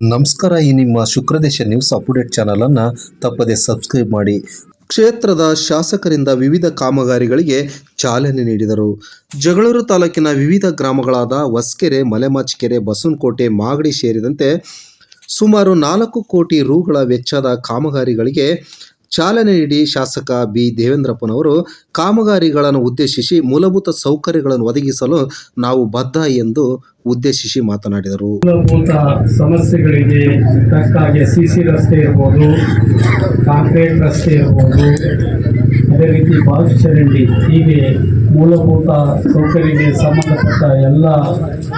ನಮಸ್ಕಾರ, ಈ ನಿಮ್ಮ ಶುಕ್ರದೇಶ ನ್ಯೂಸ್ ಅಪ್ಡೇಟ್ ಚಾನಲ್ ಅನ್ನ ತಪ್ಪದೆ ಸಬ್ಸ್ಕ್ರೈಬ್ ಮಾಡಿ. ಕ್ಷೇತ್ರದ ಶಾಸಕರಿಂದ ವಿವಿಧ ಕಾಮಗಾರಿಗಳಿಗೆ ಚಾಲನೆ ನೀಡಿದರು. ಜಗಳೂರು ತಾಲೂಕಿನ ವಿವಿಧ ಗ್ರಾಮಗಳಾದ ಹೊಸ್ಕೆರೆ, ಮಲೆಮಾಚಿಕೆರೆ, ಬಸವನಕೋಟೆ, ಮಾಗಡಿ ಸೇರಿದಂತೆ ಸುಮಾರು ನಾಲ್ಕು ಕೋಟಿ ರುಗಳ ವೆಚ್ಚದ ಕಾಮಗಾರಿಗಳಿಗೆ ಚಾಲನೆ ನೀಡಿ ಶಾಸಕ ಬಿ. ದೇವೇಂದ್ರಪ್ಪನವರು ಕಾಮಗಾರಿಗಳನ್ನು ಉದ್ದೇಶಿಸಿ ಮೂಲಭೂತ ಸೌಕರ್ಯಗಳನ್ನು ಒದಗಿಸಲು ನಾವು ಬದ್ಧ ಎಂದು ಉದ್ದೇಶಿಸಿ ಮಾತನಾಡಿದರು. ಮೂಲಭೂತ ಸಮಸ್ಯೆಗಳಿಗೆ ತಕ್ಕ ಹಾಗೆ ಸಿ ಸಿ ರಸ್ತೆ ಇರ್ಬೋದು, ಕಾಂಕ್ರೀಟ್ ರಸ್ತೆ ಇರ್ಬೋದು, ಅದೇ ರೀತಿ ಬಾಲ್ ಚರಂಡಿ ಹೀಗೆ ಮೂಲಭೂತ ಸೌಕರ್ಯಕ್ಕೆ ಸಂಬಂಧಪಟ್ಟ ಎಲ್ಲ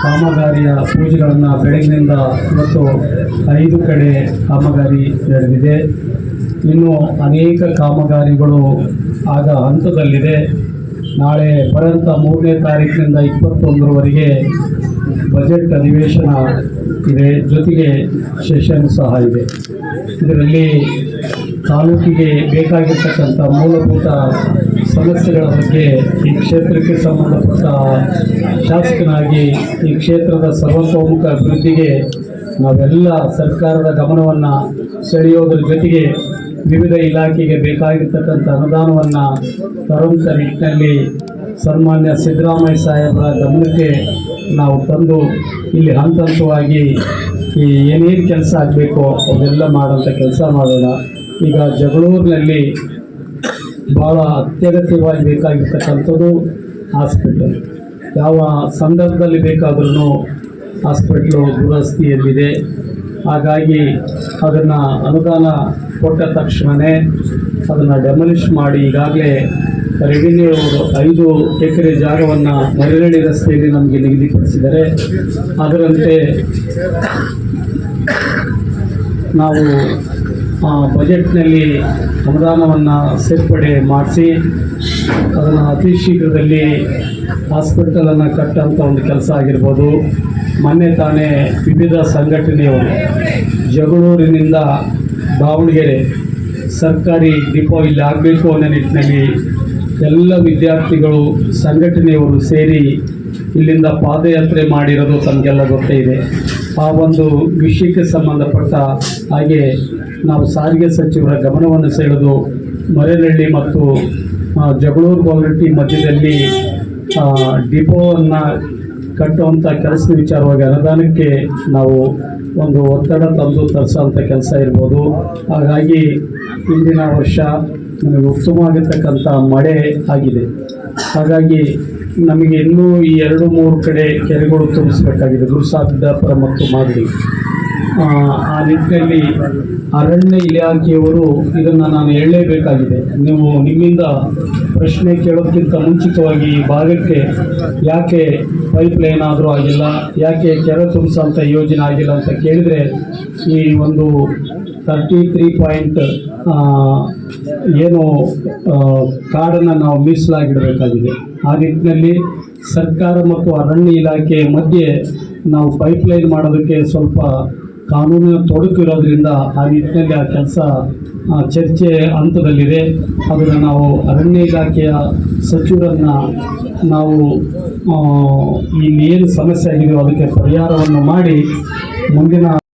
ಕಾಮಗಾರಿಯ ಪೂಜೆಗಳನ್ನು ಬೆಳಗಿನಿಂದ ಇವತ್ತು ಐದು ಕಡೆ ಕಾಮಗಾರಿ ನಡೆದಿದೆ. ಇನ್ನು ಅನೇಕ ಕಾಮಗಾರಿಗಳು ಆಗ ಹಂತದಲ್ಲಿದೆ. ನಾಳೆ ಬರಂತ ಮೂರನೇ ತಾರೀಕಿನಿಂದ ಇಪ್ಪತ್ತೊಂದರವರೆಗೆ ಬಜೆಟ್ ಅಧಿವೇಶನ ಇದೆ. ಜೊತೆಗೆ ಸೆಷನ್ ಸಹ ಇದೆ. ಇದರಲ್ಲಿ ತಾಲೂಕಿಗೆ ಬೇಕಾಗಿರ್ತಕ್ಕಂಥ ಮೂಲಭೂತ ಸಮಸ್ಯೆಗಳ ಬಗ್ಗೆ ಈ ಕ್ಷೇತ್ರಕ್ಕೆ ಸಂಬಂಧಪಟ್ಟ ಶಾಸಕನಾಗಿ ಈ ಕ್ಷೇತ್ರದ ಸರ್ವತೋಮುಖ ಅಭಿವೃದ್ಧಿಗೆ ನಾವೆಲ್ಲ ಸರ್ಕಾರದ ಗಮನವನ್ನು ಸೆಳೆಯೋದ್ರ ಜೊತೆಗೆ ವಿವಿಧ ಇಲಾಖೆಗೆ ಬೇಕಾಗಿರ್ತಕ್ಕಂಥ ಅನುದಾನವನ್ನು ತರುವಂಥ ನಿಟ್ಟಿನಲ್ಲಿ ಸನ್ಮಾನ್ಯ ಸಿದ್ದರಾಮಯ್ಯ ಸಾಹೇಬರ ಗಮನಕ್ಕೆ ನಾವು ತಂದು ಇಲ್ಲಿ ಹಂತ ಹಂತವಾಗಿ ಈ ಏನೇನು ಕೆಲಸ ಆಗಬೇಕೋ ಅದೆಲ್ಲ ಮಾಡೋಂಥ ಕೆಲಸ ಮಾಡೋಣ. ಈಗ ಜಗಳೂರಿನಲ್ಲಿ ಭಾಳ ಅತ್ಯಗತ್ಯವಾಗಿ ಬೇಕಾಗಿರ್ತಕ್ಕಂಥದ್ದು ಹಾಸ್ಪಿಟಲ್. ಯಾವ ಸಂದರ್ಭದಲ್ಲಿ ಬೇಕಾದ್ರೂ ಹಾಸ್ಪಿಟ್ಲು ದುರಸ್ತಿಯಲ್ಲಿದೆ. ಹಾಗಾಗಿ ಅದನ್ನು ಅನುದಾನ ಕೊಟ್ಟ ತಕ್ಷಣವೇ ಅದನ್ನು ಡೆಮಲಿಷ್ ಮಾಡಿ ಈಗಾಗಲೇ ರೆವಿನ್ಯೂ ಅವರು ಐದು ಎಕರೆ ಜಾಗವನ್ನು ಮರಳಿ ರಸ್ತೆಯಲ್ಲಿ ನಮಗೆ ನಿಗದಿಪಡಿಸಿದ್ದಾರೆ. ಅದರಂತೆ ನಾವು ಬಜೆಟ್ನಲ್ಲಿ ಅನುದಾನವನ್ನು ಸೇರ್ಪಡೆ ಮಾಡಿಸಿ ಅದನ್ನು ಅತಿ ಶೀಘ್ರದಲ್ಲಿ ಹಾಸ್ಪಿಟಲನ್ನು ಕಟ್ಟಂಥ ಒಂದು ಕೆಲಸ ಆಗಿರ್ಬೋದು. ಮೊನ್ನೆ ತಾನೇ ವಿವಿಧ ಸಂಘಟನೆಯವರು ಜಗಳೂರಿನಿಂದ ದಾವಣಗೆರೆ ಸರ್ಕಾರಿ ಡಿಪೋ ಇಲ್ಲಿ ಆಗಬೇಕು ಅನ್ನೋ ನಿಟ್ಟಿನಲ್ಲಿ ಎಲ್ಲ ವಿದ್ಯಾರ್ಥಿಗಳು ಸಂಘಟನೆಯವರು ಸೇರಿ ಇಲ್ಲಿಂದ ಪಾದಯಾತ್ರೆ ಮಾಡಿರೋದು ತಮಗೆಲ್ಲ ಗೊತ್ತೇ ಇದೆ. ಆ ಒಂದು ವಿಷಯಕ್ಕೆ ಸಂಬಂಧಪಟ್ಟ ಹಾಗೆ ನಾವು ಸಾರಿಗೆ ಸಚಿವರ ಗಮನವನ್ನು ಸೆಳೆದು ಮರೇನಹಳ್ಳಿ ಮತ್ತು ಜಗಳೂರು ಗೋಲ್ಗಟ್ಟಿ ಮಧ್ಯದಲ್ಲಿ ಡಿಪೋವನ್ನು ಕಟ್ಟುವಂಥ ಕೆಲಸದ ವಿಚಾರವಾಗಿ ಅನುದಾನಕ್ಕೆ ನಾವು ಒಂದು ಒತ್ತಡ ತಂದು ತರಿಸೋಂಥ ಕೆಲಸ ಇರ್ಬೋದು. ಹಾಗಾಗಿ ಇಂದಿನ ವರ್ಷ ನಮಗೆ ಉತ್ತಮವಾಗಿರ್ತಕ್ಕಂಥ ಮಳೆ ಆಗಿದೆ. ಹಾಗಾಗಿ ನಮಗೆ ಇನ್ನೂ ಈ ಎರಡು ಮೂರು ಕಡೆ ಕೆರೆಗಳು ತುಂಬಿಸಬೇಕಾಗಿದೆ. ಗುರುಸಾಬಿದ್ದಾಪುರ ಮತ್ತು ಮಾಗಡಿ. ಆ, ನಿಟ್ಟಿನಲ್ಲಿ ಅರಣ್ಯ ಇಲಾಖೆಯವರು ಇದನ್ನು ನಾನು ಹೇಳಲೇಬೇಕಾಗಿದೆ. ನೀವು ನಿಮ್ಮಿಂದ ಪ್ರಶ್ನೆ ಕೇಳೋದಕ್ಕಿಂತ ಮುಂಚಿತವಾಗಿ ಈ ಭಾಗಕ್ಕೆ ಯಾಕೆ ಪೈಪ್ ಲೈನ್ ಆದರೂ ಆಗಿಲ್ಲ ಯಾಕೆ ಕೆರೆ ತುಂಬಿಸೋಂಥ ಯೋಜನೆ ಆಗಿಲ್ಲ ಅಂತ ಕೇಳಿದರೆ ಈ ಒಂದು ತರ್ಟಿ ತ್ರೀ ಪಾಯಿಂಟ್ ಏನು ಕಾಡನ್ನು ನಾವು ಮೀಸಲಾಗಿಡಬೇಕಾಗಿದೆ. ಆ ನಿಟ್ಟಿನಲ್ಲಿ ಸರ್ಕಾರ ಮತ್ತು ಅರಣ್ಯ ಇಲಾಖೆ ಮಧ್ಯೆ ನಾವು ಪೈಪ್ ಲೈನ್ ಮಾಡೋದಕ್ಕೆ ಸ್ವಲ್ಪ ಕಾನೂನಿನ ತೊಡಕು ಇರೋದ್ರಿಂದ ಆ ನಿಟ್ಟಿನಲ್ಲಿ ಆ ಕೆಲಸ ಚರ್ಚೆ ಹಂತದಲ್ಲಿದೆ. ಅದನ್ನು ನಾವು ಅರಣ್ಯ ಇಲಾಖೆಯ ಸಚಿವರನ್ನು ನಾವು ಈ ಏನು ಸಮಸ್ಯೆ ಆಗಿದೆಯೋ ಅದಕ್ಕೆ ಪರಿಹಾರವನ್ನು ಮಾಡಿ ಮುಂದಿನ